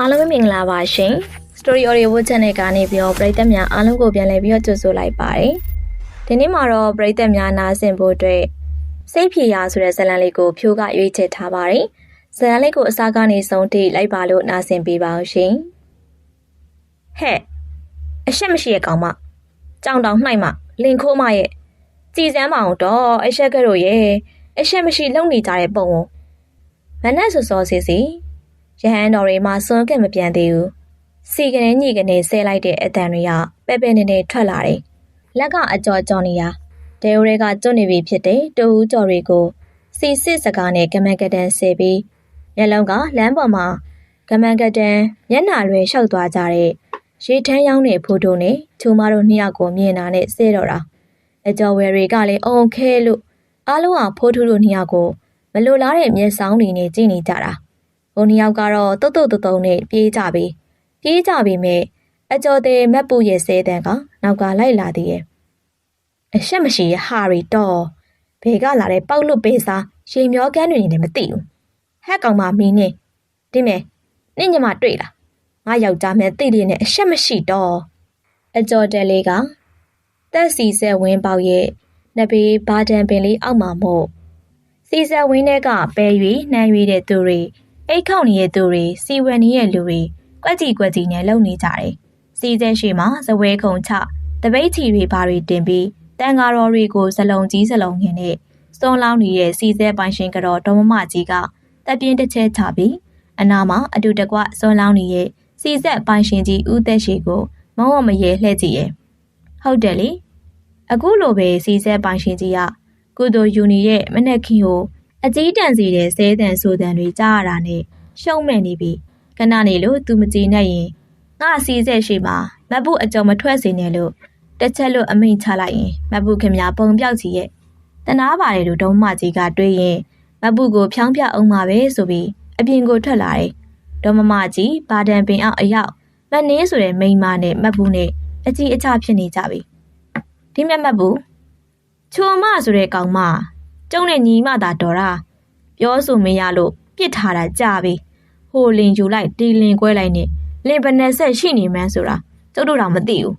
အားလုံးပဲမင်္ဂလာပါရှင် Story Audio Book Channel ကနေပြီးတော့ပရိသတ်များအားလုံးကိုပြန်လည်ပြီးတော့ကြိုဆိုလိုက်ပါတယ်ဒီနေ့မှာတော့ပရိသတ်များနားဆင်ဖို့အတွက်စိတ်ဖြေရာဆိုတဲ့ဇာတ်လမ်းလေးကိုဖြိုးကရွေးချယ်ထားပါတယ်ဇာတ်လမ်းလေးကိုအစားကနေဆုံးထိလိုက်ပါလို့နားဆင်ပေးပါအောင်ရှင်ဟဲ့အရှက်မရှိရဲ့ကောင်မကြောင်တောင်နှိုက်မလင်ခိုးမရဲ့ကြည်စမ်းမအောင်တော့အရှက်ကတို့ရဲ့အရှက်မရှိလုံနေကြတဲ့ပုံကိုမနဲ့စောစောစီစီ ရဟန်းတော်တွေမှာစွန့်ကက်မပြန်သေးဘူးစီကနေညိကနေဆဲလိုက်တဲ့အတန်တွေကပဲ့ပဲနေနေထွက်လာတယ်လက်ကအကြော်ကြော်နေရဒေဝတွေကကျွတ်နေပြီဖြစ်တဲ့တူဦးကြော်တွေကိုစီစစ်စကားနဲ့ကမန်ကတန်ဆဲပြီးမျက်လုံးကလမ်းပေါ်မှာကမန်ကတန်မျက်နှာလွယ်လျှောက်သွားကြတဲ့ရေထမ်းရောင်းတဲ့ဖိုးတိုနဲ့ချိုမတို့နှစ်ယောက်ကိုမြင်တာနဲ့ဆဲတော့တာအကြော်ဝယ်တွေကလည်းအုံခဲလို့အားလုံးကဖိုးထူးတို့နှစ်ယောက်ကိုမလိုလားတဲ့မျက်စောင်းတွေနဲ့ကြည့်နေကြတာ ဟိုနှစ်ယောက်ကတော့တုတ်တုတ်တုံတုံနဲ့ပြေးကြပြီးပြေးကြပြီးမဲ့အကျော်တဲ့မက်ပူရဲ့ဆဲတန်းကနောက်ကလိုက်လာသေးရဲ့အရှက်မရှိရဟာရီတော့ဘေကလာတဲ့ပေါက်လွတ်ပေးစားရေမျောကန်းတွေနေလည်းမသိဘူးဟက်ကောင်မမင်းနေဒီမဲ့နင့်ညမတွေ့လားငါယောက်ျားမဲ့တိတိနဲ့အရှက်မရှိတော့အကျော်တယ်လေးကတက်စီဆက်ဝင်းပေါက်ရဲ့နှစ်ပေဘာတန်ပင်လေးအောက်မှာမို့စီဆက်ဝင်းထဲကပဲ၍နှမ်း၍တဲ့သူတွေ အိတ်ခေါက်နေတဲ့သူတွေစီဝယ်နေတဲ့လူတွေကွက်ကြီးကွက်ကြီးနဲ့လုံနေကြတယ်စီစဲရှိမှာဇပွဲခုံချတပိတ်ချီတွေဘာတွေတင်ပြီးတန်ဃာတော်တွေကိုဇလုံကြီးဇလုံငင်နဲ့စွန်လောင်းနေတဲ့စီစဲပိုင်ရှင်ကတော့ဒေါမမကြီးကတက်ပြင်းတစ်ချက်ချပြီးအနာမှာအတူတကွစွန်လောင်းနေတဲ့စီဆက်ပိုင်ရှင်ကြီးဦးသက်ရှိကိုမဝမရဲလှည့်ကြည့်ရဲ့ဟုတ်တယ်လေအခုလိုပဲစီဆက်ပိုင်ရှင်ကြီးကကုသိုလ်ယူနီရဲ့မနက်ခင်းကို အကြီးတန်းစီတဲ့ဆဲတန်ဆိုတန်တွေကြားရတာနဲ့ရှုံးမဲ့နေပြီခဏနေလို့သူမကြည်နဲ့ရင်ငါစီဆက်ရှိမှာမတ်ဘူးအကြုံမထွက်စေနဲ့လို့တစ်ချက်လို့အမိန့်ချလိုက်ရင်မတ်ဘူးခင်ဗျာပုံပြောက်ချီရဲ့တနာပါတယ်လို့ဒုံမကြီးကတွေးရင်မတ်ဘူးကိုဖြောင်းပြအောင်ပါပဲဆိုပြီးအပြင်ကိုထွက်လာတယ်ဒေါမမကြီးဘာဒန်ပင်အောင်အရောက်မနှင်းဆိုတဲ့မိန်းမနဲ့မတ်ဘူးနဲ့အကြီးအကျဖြစ်နေကြပြီဒီမြတ်မတ်ဘူးချိုမဆိုတဲ့ကောင်မ ကျုံနဲ့ညီမသာတော်တာပြောဆိုမရလို့ပြစ်ထားတာကြာပြီဟိုလင်ယူလိုက်တီလင်ကွဲလိုက်နဲ့လင်ဘနဲ့ဆက်ရှိနေမှန်းဆိုတာကျုပ်တို့တော့မသိဘူး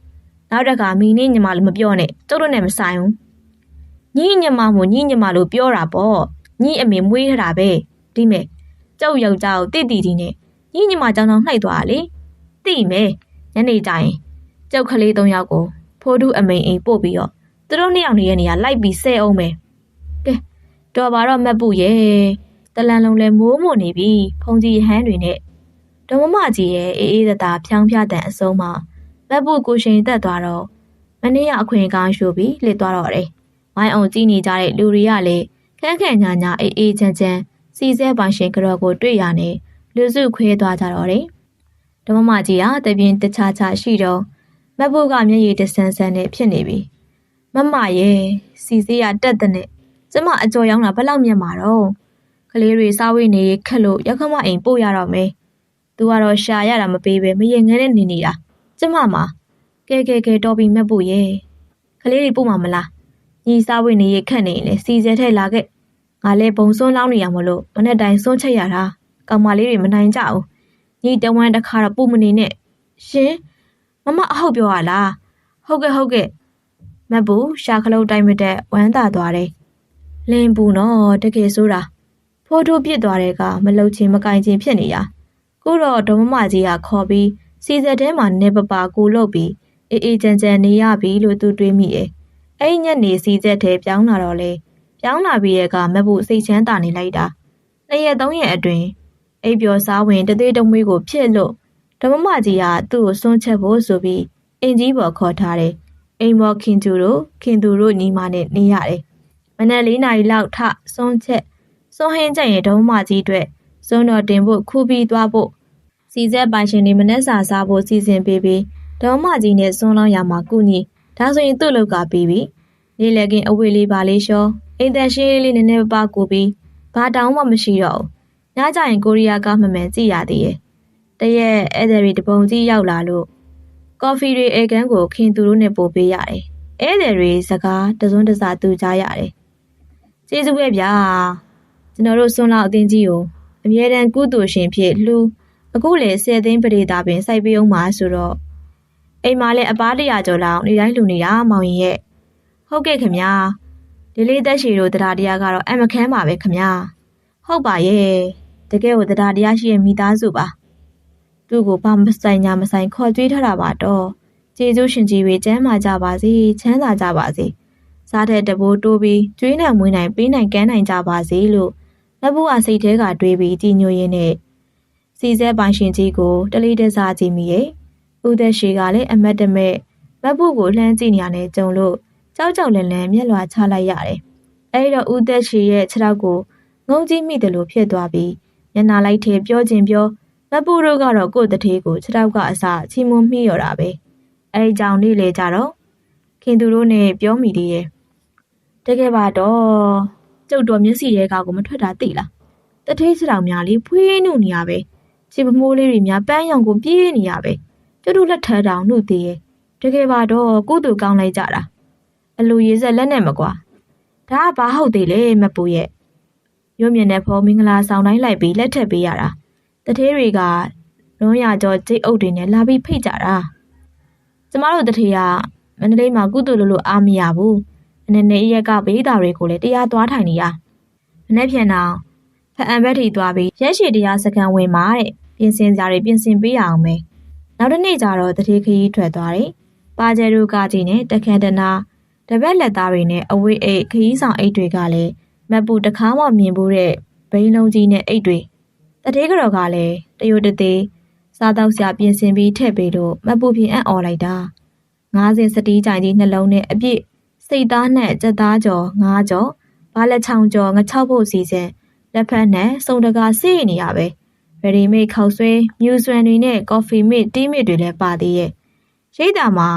နောက်တခါမီနင်းညီမလို့မပြောနဲ့ကျုပ်တို့နဲ့မဆိုင်ဘူးညီညီမမို့ညီညီမလို့ပြောတာပေါ့ညီအမေမွေးထားတာပဲဒီမဲ့ကျုပ်ယောက်ျားကိုတိတိဒီနဲ့ညီညီမကြောင်ကြောင်နှိုက်သွားလေသိမယ်ညနေကျရင်ကျုပ်ကလေး၃ယောက်ကိုဖိုးထုအမိန်အိမ်ပို့ပြီးတော့သူတို့နှစ်ယောက်နေရနေရလိုက်ပြီးဆဲအောင်မယ်ကဲ တော်ပါတော့မက်ပူရဲ့တလန်လုံးလဲမိုးမွနေပြီဖုန်ကြီးဟန်းတွေနဲ့ဒေါမမကြီးရဲ့အေးအေးသက်သာဖြောင်းဖြတန်အစုံးမှာမက်ပူကိုရှင်တက်သွားတော့မနေ့ကအခွင့်ကောင်းရှုပြီးလစ်သွားတော့တယ်မိုင်းအောင်ကြည့်နေကြတဲ့လူတွေကလည်းခန်းခန့်ညာညာအေးအေးချမ်းချမ်းစီစဲပိုင်ရှင်ကြော်ကိုတွေ့ရနေလူစုခွဲသွားကြတော့တယ်ဓမ္မမကြီးဟာတပြင်းတခြားခြားရှိတော့မက်ဖို့ကမျက်ရည်တဆန်းဆန်းနဲ့ဖြစ်နေပြီမမရဲ့စီစေးရတက်တဲ့နဲ့ ကျမအကြော်ရောင်းတာဘယ်လောက်မြတ်မှာတော့ကလေးတွေစားဝေးနေခက်လို့ရောက်ခမအိမ်ပို့ရတော့မယ်သူကတော့ရှာရတာမပေးပဲမရင်ငဲနဲ့နေနေတာကျမမှာကဲကဲကဲတော်ပြီမက်ဖို့ရဲ့ကလေးတွေပို့မှာမလားညီစားဝေးနေရခက်နေရင်လေစီစဲထဲလာခဲ့ငါလဲဘုံစွန်းလောင်းနေရမလို့မနဲ့တိုင်စွန်းချက်ရတာကောင်မလေးတွေမနိုင်ကြဘူးညီတဝမ်းတစ်ခါတော့ပုံမနေနဲ့ရှင်မမအဟုတ်ပြောရလားဟုတ်ကဲ့ဟုတ်ကဲ့မတ်ဘူးရှာခလုတ်တိုင်းမတက်ဝမ်းသာသွားတယ် လင်းဘူးနော်တကယ်ဆိုတာဖိုးထိုးပြစ်သွားတဲ့ကမလုတ်ချင်းမကင်ချင်းဖြစ်နေရခုတော့ဒေါမမကြီးကခေါ်ပြီးစီစက်ထဲမှာနေပပါကိုလုတ်ပြီးအေးအေးချမ်းချမ်းနေရပြီလို့သူတွေးမိတယ်အဲ့ညက်နေစီစက်ထဲပြောင်းလာတော့လေပြောင်းလာပြီးရဲ့ကမတ်ဘူးစိတ်ချမ်းသာနေလိုက်တာနှစ်ရက်သုံးရက်အတွင်းအိပ်ပျော်စားဝင်တသေးတမွေးကိုဖြစ်လို့ဓမ္မမကြီးကသူ့ကိုစွန့်ချက်ဖို့ဆိုပြီးအင်ကြီးပေါ်ခေါ်ထားတယ်။အိမ်ပေါ်ခင်ကျူတို့ခင်သူတို့ညီမနဲ့နေရတယ်။ မနက်၄နာရီလောက်ထစွန့်ချက်စွန့်ဟင်းချက်ရင်ဓမ္မမကြီးအတွက်စွန့်တော်တင်ဖို့ခူးပြီးသွားဖို့စီဆက်ပိုင်ရှင်တွေမနက်စာစားဖို့စီစဉ်ပေးပြီးဓမ္မမကြီးနဲ့စွန့်လောင်းရမှာကုညီဒါဆိုရင်သူ့လောက်ကပြီးပြီ။နေလကင်အဝေးလေးပါလေးရှောအိမ်တန်ရှင်းလေးနည်းနည်းပါးကူပြီးဘာတောင်းမှမရှိတော့ဘူး။ညကြရင်ကိုရီးယားကမမှန်ကြည့်ရသေးရဲ့။တရက်အဲ့ဒါတွေတပုံကြီးရောက်လာလို့ကော်ဖီတွေအေကန်ကိုခင်သူတို့နဲ့ပို့ပေးရတယ်။အဲ့ဒါတွေစကားတစွန်းတစားတူကြရတယ်။ ကျေးဇူးပဲဗျာ။ကျွန်တော်တို့စွန်းလောက်အသင်းကြီးကိုအမြဲတမ်းကုသိုလ်ရှင်ဖြစ်လှူအခုလေဆယ်သိန်းပရိသာပင်စိုက်ပေးအောင်ပါဆိုတော့အိမ်မှာလည်းအပားတရာကျော်လောက်နေတိုင်းလူနေတာမောင်ရင်ရဲ့ဟုတ်ကဲ့ခင်ဗျာဒီလေးသက်ရှည်တို့တရားတရားကတော့အမခမ်းပါပဲခင်ဗျာဟုတ်ပါရဲ့တကယ်ကိုတရားတရားရှိရဲ့မိသားစုပါသူ့ကိုဘာမဆိုင်ညာမဆိုင်ခေါ်ကြွေးထားတာပါတော့ကျေးဇူးရှင်ကြီးတွေကျမ်းမာကြပါစေချမ်းသာကြပါစေ စားတဲ့တဘိုးတိုးပြီးကျွေးနိုင်မွေးနိုင်ပေးနိုင်ကမ်းနိုင်ကြပါစေလို့မဘူးအစိတ်ထဲကတွေးပြီးကြည်ညိုရင်းနဲ့စီစဲပိုင်ရှင်ကြီးကိုတလေးတစားကြည့်မိရဲ့ဦးသက်ရှိကလည်းအမတ်တမဲ့မဘူးကိုလှမ်းကြည့်နေရတဲ့ကြုံလို့ကြောက်ကြောက်လန့်လန့်မျက်လွှာချလိုက်ရတယ်အဲဒီတော့ဦးသက်ရှိရဲ့ခြေထောက်ကိုငုံကြည့်မိတယ်လို့ဖြစ်သွားပြီးညနာလိုက်ထဲပြောခြင်းပြောမပူတို့ကတော့ကိုယ့်တထေးကိုခြေထောက်ကအစချီမွန်မိရတာပဲအဲဒီကြောင့်နေလေကြတော့ခင်သူတို့နဲ့ပြောမိသေးရဲ့ တကယ်ပါတော့ကျုပ်တော်မျက်စိရဲကောက်ကိုမထွက်တာသိလားတထေးခြေထောက်များလေးဖွေးနှုတ်နေရပဲခြေပမိုးလေးတွေများပန်းရောင်ကိုပြေးနေရပဲကျုပ်တို့လက်ထက်တောင်နှုတ်သေးရဲ့တကယ်ပါတော့ကုသူကောင်းလိုက်ကြတာအလိုရေးဆက်လက်နဲ့မကွာဒါကဘာဟုတ်သေးလဲမပူရဲ့ရုံမြင်တဲ့ဖော်မင်္ဂလာဆောင်တိုင်းလိုက်ပြီးလက်ထက်ပေးရတာတထေးတွေကလွန်ရကြောကျိတ်အုပ်တွေနဲ့လာပြီးဖိတ်ကြတာကျမတို့တထေးကမန္တလေးမှာကုသိုလ်လို့လို့အားမရဘူး အနေနဲ့ရက်ကဘေးသားတွေကိုလည်းတရားသွားထိုင်နေရမနေ့ပြန်တော့ဖအံဘက်ထိသွားပြီးရက်ရှည်တရားစကန်ဝင်มาတဲ့ပြင်ဆင်ကြတွေပြင်ဆင်ပေးရအောင်ပဲနောက်တစ်နေ့ကျတော့တထေးခရီးထွက်သွားတယ်ပါကျဲတို့ကကြီးနဲ့တခန်တနာတပက်လက်သားတွေနဲ့အဝေးအိတ်ခရီးဆောင်အိတ်တွေကလည်းမပူတခါမှမြင်ဘူးတဲ့ဘိန်းလုံးကြီးနဲ့အိတ်တွေတတိကတော်ကလည်းတယိုတသေးစားတော့ဆရာပြင်ဆင်ပြီးထည့်ပေးလို့မပူဖြင့်အံ့ဩလိုက်တာ90စတီးကြိုင်ကြီးနှလုံးနဲ့အပြည့် စိတ်သားနဲ့ကြက်သားကြော်ငါးကြော်ဘာလက်ချောင်ကြော်ငချောက်ဖို့စီစဉ်လက်ဖက်နဲ့စုံတကာစေးနေရပဲဗရီမိတ်ခောက်ဆွဲမြူဆွမ်တွေနဲ့ကော်ဖီမစ်တီးမစ်တွေလည်းပါသေးရဲ့ရိတ်တာမှာ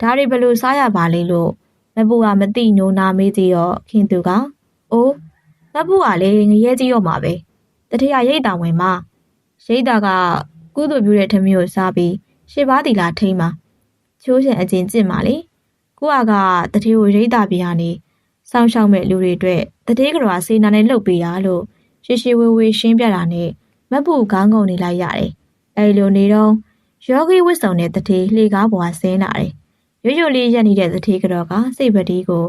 ဒါတွေဘယ်လိုစားရပါလဲလို့မပူကမသိနိုးနာမေးသေးတော့ခင်သူကအိုးမပူကလည်းငရဲကြီးရောမှာပဲတထရရိတ်တာဝင်မှာရိတ်တာကကုသိုလ်ပြုတဲ့ထမင်းကိုစားပြီးရှေ့ပါးတီလာထိမ့်မှာချိုးချင်အကျဉ်ကျင့်ပါလေ ကိုကကတထေးကိုရိတ်တာပြကနေစောင်းရှောက်မဲ့လူတွေအတွက်တထေးကတော်စေနာနဲ့လှုပ်ပေးရလို့ရှေရှေဝေဝေရှင်းပြတာနဲ့မပူခေါင်းငုံနေလိုက်ရတယ်အဲလိုနေတော့ယောဂီဝစ်စုံတဲ့တထေးလှေကားပေါ်ဆင်းလာတယ်ရွရွလေးရက်နေတဲ့တထေးကတော်ကစိတ်ပတိကို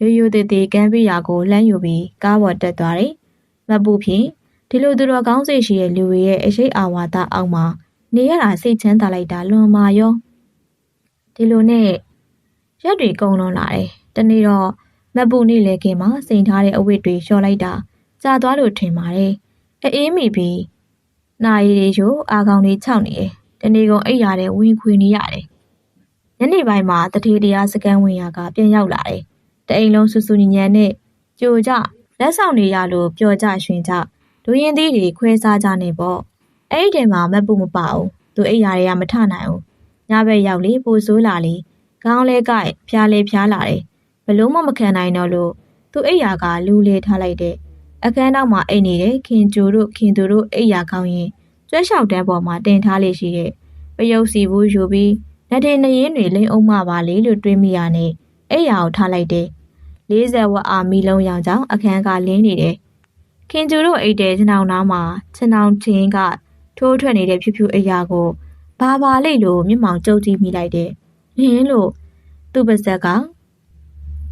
ရွရွသေးသေးကမ်းပြရာကိုလှမ်းယူပြီးကားပေါ်တက်သွားတယ်မပူဖြင့်ဒီလိုသူတော်ကောင်းစိတ်ရှိတဲ့လူတွေရဲ့အရှိတ်အာဝါဒအောက်မှာနေရတာစိတ်ချမ်းသာလိုက်တာလွန်မာရောဒီလိုနဲ့ ရက်တွေကုံလွန်လာတယ်တနေ့တော့မပူနေလေခင်မှာစိန်ထားတဲ့အဝတ်တွေလျှော်လိုက်တာကြာသွားလို့ထင်ပါတယ်အေးမိပြီးနာရီတွေရိုအာကောင်တွေခြောက်နေတယ်တနေ့ကုန်အိပ်ရတဲ့ဝင်ခွေနေရတယ်ညနေပိုင်းမှာတထေးတရားစကန်ဝင်ရကပြန်ရောက်လာတယ်တအိမ်လုံးဆူဆူညံညံနဲ့ကြိုကြလက်ဆောင်နေရလို့ပျော်ကြရွှင်ကြဒူရင်သီးတွေခွဲစားကြနေပေါ့အဲ့ဒီတည်းမှာမပူမပအောင်သူအိပ်ရာတွေကမထနိုင်ဘူးညဘက်ရောက်လေပိုဆိုးလာလေ ခေါင်းလဲကြိုက်ဖျားလဲဖျားလာတယ်ဘလို့မှမခံနိုင်တော့လို့သူအိပ်ရာကလူလေထားလိုက်တဲ့အခန်းနောက်မှာအိပ်နေတဲ့ခင်ကျိုတို့ခင်သူတို့အိပ်ရာကောင်းရင်ကျွဲလျှောက်တန်းပေါ်မှာတင်ထားလေရှိတဲ့ပယုတ်စီဘူးယူပြီးလက်ထင်နှရင်တွေလိမ့်အောင်မှပါလေလို့တွေးမိရနဲ့အိပ်ရာကိုထားလိုက်တဲ့40ဝက်အာမီလုံးရောင်ကြောင့်အခန်းကလင်းနေတယ်ခင်ကျူတို့အိတ်တဲ့ခြံအောင်နားမှာခြံအောင်ချင်းကထိုးထွက်နေတဲ့ဖြူဖြူအရာကိုဘာပါလိမ့်လို့မျက်မှောင်ကျုပ်ကြည့်မိလိုက်တဲ့လင်းလို့ သူ့ပါဇက်က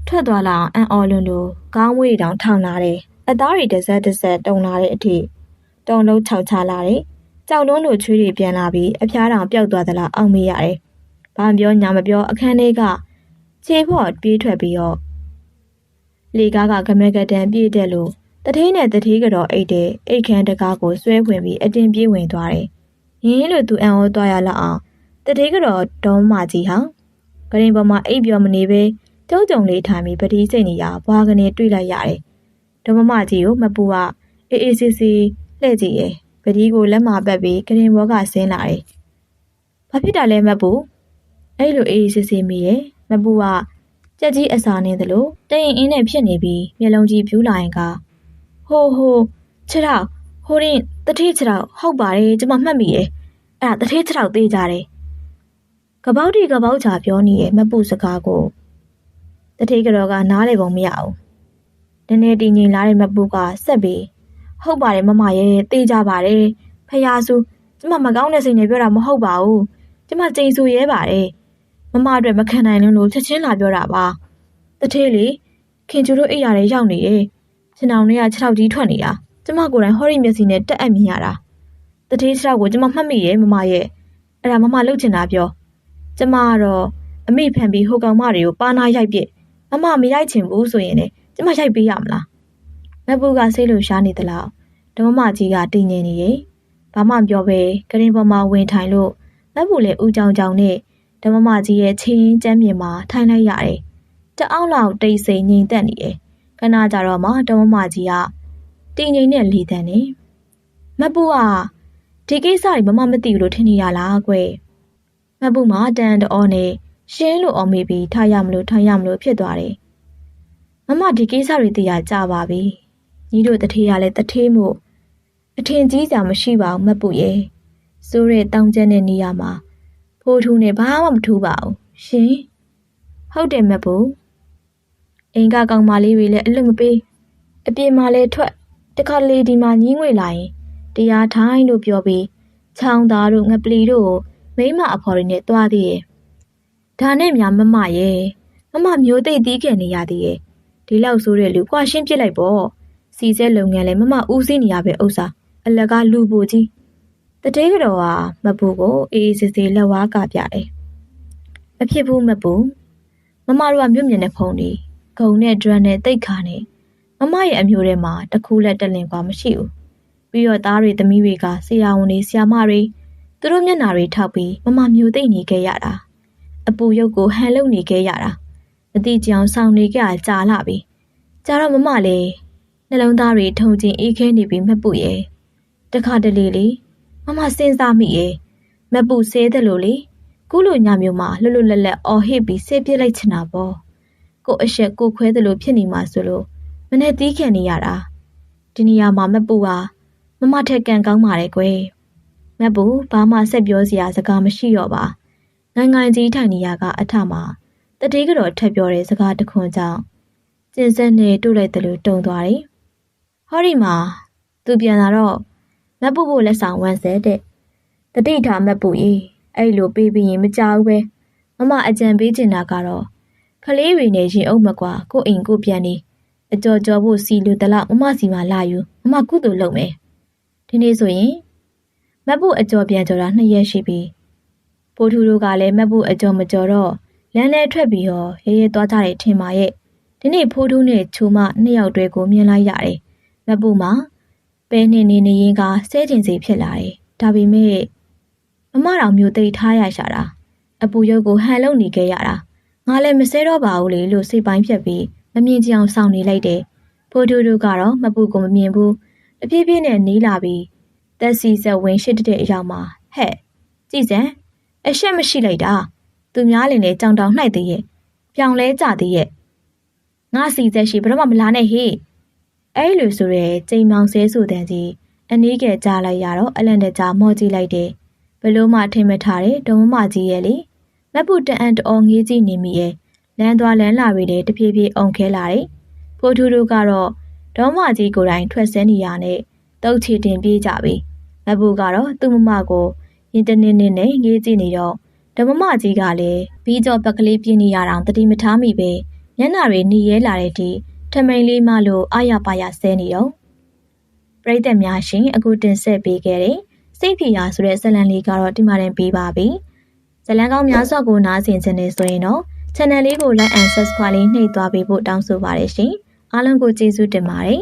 ထွက်သွားလာအောင်အံ့ဩလွန်းလို့ခေါင်းဝေးတောင်ထောင်လာတယ်အသားတွေတစ်စက်တစ်စက်တုံလာတဲ့အထိတုံလုံးခြောက်ချလာတယ်ကြောက်လွန်းလို့ချွေးတွေပြန်လာပြီးအဖျားတောင်ပျောက်သွားသလားအောက်မေးရတယ်ဘာပြောညာမပြောအခန်းလေးကခြေဖို့ပြေးထွက်ပြီးတော့လေကားကကမဲကတန်ပြေးတက်လို့တထေးနဲ့တထေးကတော့အိတ်တဲ့အိတ်ခမ်းတကားကိုဆွဲဝင်ပြီးအတင်းပြေးဝင်သွားတယ်။ရင်းလို့သူအံ့ဩသွားရလောက်အောင်တထေးကတော့ဒေါမကြီးဟာ ဂရင်ပေါ်မှာအိတ်ပြောမနေပဲကျုံကြုံလေးထိုင်ပြီးပတိစိတ်နေရဘွားကနေတွေ့လိုက်ရတယ်။ဒေါမကြီးကိုမပူကအေးအေးဆေးဆေးလှည့်ကြည့်ရဲ့ပတိကိုလက်မှာပတ်ပြီးဂရင်ဘောကဆင်းလာတယ်။ဘာဖြစ်တာလဲမပူအဲ့လိုအေးအေးဆေးဆေးမိရဲ့မပူကကြက်ကြီးအစာနေသလိုတရင်အင်းနဲ့ဖြစ်နေပြီးမျက်လုံးကြီးဖြူးလာရင်ကဟိုဟိုခြေထောက်ဟိုရင်တထေးခြေထောက်ဟုတ်ပါတယ်ကျွန်မမှတ်မိတယ်အဲ့ဒါတထေးခြေထောက်သေးကြတယ် ကပောက်တီကပောက်ချာပြောနေရဲ့မပူစကားကိုတထေးကတော့ကနားလေပုံမရဘူးနည်းနည်းတည်ငြိမ်လာတဲ့မပူကဆက်ပြီးဟုတ်ပါတယ်မမရဲ့တေးကြပါတယ်ဖယားစုကျမမကောင်းတဲ့စိတ်နဲ့ပြောတာမဟုတ်ပါဘူးကျမကြိမ်ဆူရဲပါတယ်မမအတွက်မခံနိုင်လို့လို့ချက်ချင်းလာပြောတာပါတထေးလေခင်ကျူတို့အိပ်ရာတွေရောက်နေတယ်ခြေနှောင်တွေကခြေထောက်ကြီးထွက်နေတာကျမကိုယ်တိုင်ဟောရီမျက်စိနဲ့တက်အပ်မြင်ရတာတထေးခြေထောက်ကိုကျမမှတ်မိရဲ့မမရဲ့အဲ့ဒါမမလှုပ်ချင်တာပြော ကျမကတော့အမိဖန်ပြီးဟိုကောင်မတွေကိုပါနာရိုက်ပစ်မမမရိုက်ချင်ဘူးဆိုရင်လေကျမရိုက်ပေးရမလားမက်ဘူးကစိတ်လို့ရှားနေသလားဓမ္မမကြီးကတည်ငြိမ်နေရဲ့ဘာမှမပြောဘဲကရင်ပေါ်မှာဝင်ထိုင်လို့မက်ဘူးလည်းဦးကြောင်ကြောင်နဲ့ဓမ္မမကြီးရဲ့ချင်းကျမ်းမြေမှာထိုင်လိုက်ရတယ်တအောက်လောက်တိတ်ဆိတ်ငြိမ်သက်နေတယ်ခဏကြာတော့မှဓမ္မမကြီးကတည်ငြိမ်တဲ့လေတံနေမက်ဘူးကဒီကိစ္စတွေမမမသိဘူးလို့ထင်နေရလားကွယ် မက်ဘူးမှာတန်တော်နဲ့ရှင်းလို့အောင်မေးပြီးထားရမလို့ထားရမလို့ဖြစ်သွားတယ်မမဒီကိစ္စတွေသိရကြပါပြီညီတို့တထေးရလဲတထေးမို့အထင်ကြီးစရာမရှိပါဘူးမက်ဘူးရဲ့စိုးတဲ့တောင်းကျမ်းတဲ့နေရာမှာဖိုးထူးနဲ့ဘာမှမထူးပါဘူးရှင်ဟုတ်တယ်မက်ဘူးအင်္ဂါကောင်မလေးတွေလည်းအလွတ်မပေးအပြေမှာလဲထွက်တခါလေဒီမှာညင်းငွေလာရင်တရားထိုင်းလို့ပြောပြီးချောင်းသားတို့ငပလီတို့ကို မိမအဖော်တွေနဲ့တွားသေးရဲ့ဒါနဲ့များမမရဲ့မမမျိုးသိပ်တီးခင်နေရသေးရဲ့ဒီလောက်ဆိုတဲ့လူကွာရှင်းပြစ်လိုက်ပေါ့စီစဲလုပ်ငန်းလဲမမဦးစီးနေရပဲဥစ္စာအလကားလူပူကြီးတတိကတော်ဟာမပူကိုအေးအေးဆေးဆေးလက်ဝါးကပြတယ်မဖြစ်ဘူးမပူမမတို့ကမြုပ်မြင်တဲ့ဖုန်ဒီဂုံနဲ့ဒရန်နဲ့တိတ်ခါနဲ့မမရဲ့အမျိုးထဲမှာတခုလက်တက်လင်ကွာမရှိဘူးပြီးတော့သားတွေသမီးတွေကဆရာဝန်တွေဆရာမတွေ သူတို့မျက်နာတွေထောက်ပြီးမမမျိုးသိမ့်နေခဲ့ရတာအပူရုပ်ကိုဟန်လုံနေခဲ့ရတာမတိကြောင်ဆောင်နေကြကြာလာပြီကြာတော့မမလည်းနှလုံးသားတွေထုံကျင်အေးခဲနေပြီးမပူရဲ့တခါတလေလေမမစဉ်းစားမိရဲ့မပူဆဲတယ်လို့လေခုလိုညမျိုးမှာလှလွတ်လက်လက်အော်ဟစ်ပြီးဆေးပြစ်လိုက်ချင်တာပေါ့ကိုအရှက်ကိုခွဲတယ်လို့ဖြစ်နေမှာဆိုလို့မနဲ့တီးခံနေရတာဒီနေရာမှာမပူဟာမမထက်ကန်ကောင်းပါတယ်ကွယ် မပူဘာမှဆက်ပြောစရာစကားမရှိတော့ပါငိုင်ငိုင်ကြီးထိုင်နေရကအထမှာတတိကတော့ထက်ပြောတဲ့စကားတခွန်းကြောင့်ကျင်စက်နဲ့တို့လိုက်တယ်လို့တုံသွားတယ်ဟောဒီမှာသူပြန်လာတော့မပူဖို့လက်ဆောင်ဝမ်းဆဲတဲ့တတိထားမပူကြီးအဲ့လိုပေးပြီးရင်မကြောက်ပဲမမအကြံပေးချင်တာကတော့ခလေးတွေနဲ့ရင်အုပ်မကွာကိုအိမ်ကိုပြန်နေအကြော်ကြော်ဖို့စီလူတလောက်မမစီမှာလာယူမမကုသိုလ်လုပ်မယ်ဒီနေ့ဆိုရင် မတ်ဖို့အကြော်ပြန်ကြော်တာနှစ်ရက်ရှိပြီပိုးထူတို့ကလည်းမတ်ဖို့အကြော်မကြော်တော့လမ်းလဲထွက်ပြီးတော့ရဲရဲသွားကြတယ်ထင်ပါရဲ့ဒီနေ့ဖိုးထူးနဲ့ချိုမနှစ်ယောက်တည်းကိုမြင်လိုက်ရတယ်မတ်ဖို့မှာပဲနေနေနေရင်ကဆဲကျင်စီဖြစ်လာတယ်ဒါပေမဲ့မမတော်မျိုးသိထားရရှာတာအပူရုပ်ကိုဟန်လုံနေခဲ့ရတာငါလည်းမစဲတော့ပါဘူးလေလို့စိတ်ပိုင်းဖြတ်ပြီးမမြင်ကြအောင်စောင့်နေလိုက်တယ်ဖိုးထူးတို့ကတော့မပူကိုမမြင်ဘူးတပြေးပြေးနဲ့နီးလာပြီး တက်စီဆက်ဝင်ရှိတဲ့အရောက်မှာဟဲ့ကြည်စံအရှက်မရှိလိုက်တာသူများလင်နဲ့ကြောင်တောင်နှိုက်သေးရဲ့ပြောင်လဲကြသေးရဲ့ငါစီဆက်ရှိဘယ်တော့မှမလာနဲ့ဟေ့အဲ့လိုဆိုရဲချိန်မောင်ဆဲဆိုတဲ့ကြီးအနည်းကကြားလိုက်ရတော့အလန့်တကြားမော့ကြည့်လိုက်တယ်ဘလို့မှထိမ့်မထားတဲ့ဒုံမကြီးရဲ့လေမက်ပုတအန်တော်ငေးကြည့်နေမိရဲ့လမ်းသွားလမ်းလာတွေတဖြည်းဖြည်းအုံခဲလာတယ်ဖိုးထူးတို့ကတော့ဒေါမကြီးကိုယ်တိုင်ထွက်ဆဲနေရနဲ့တုတ်ချီတင်ပြေးကြပြီ မက်ပုကတော့သူ့မမကိုရင်တနင်းနဲ့ငေးကြည့်နေတော့ဓမ္မမကြီးကလည်းဘီးကြော်ပက်ကလေးပြင်းနေရအောင်တတိမထားမိပဲမျက်နှာတွေหนีရဲလာတဲ့ဒီထမိန်လေးမလို့အာရပါရဆဲနေတော့ပရိသတ်များရှင်အခုတင်ဆက်ပေးခဲ့တဲ့စိတ်ဖြီရာဆိုတဲ့ဇလံလေးကတော့ဒီမှာတင်ပေးပါပြီဇလံကောင်းများစွာကိုနားဆင်ခြင်းနေဆိုရင်တော့ channel လေးကို like and subscribe လေးနှိပ်သွားပေးဖို့တောင်းဆိုပါရရှင်အားလုံးကိုကျေးဇူးတင်ပါတယ်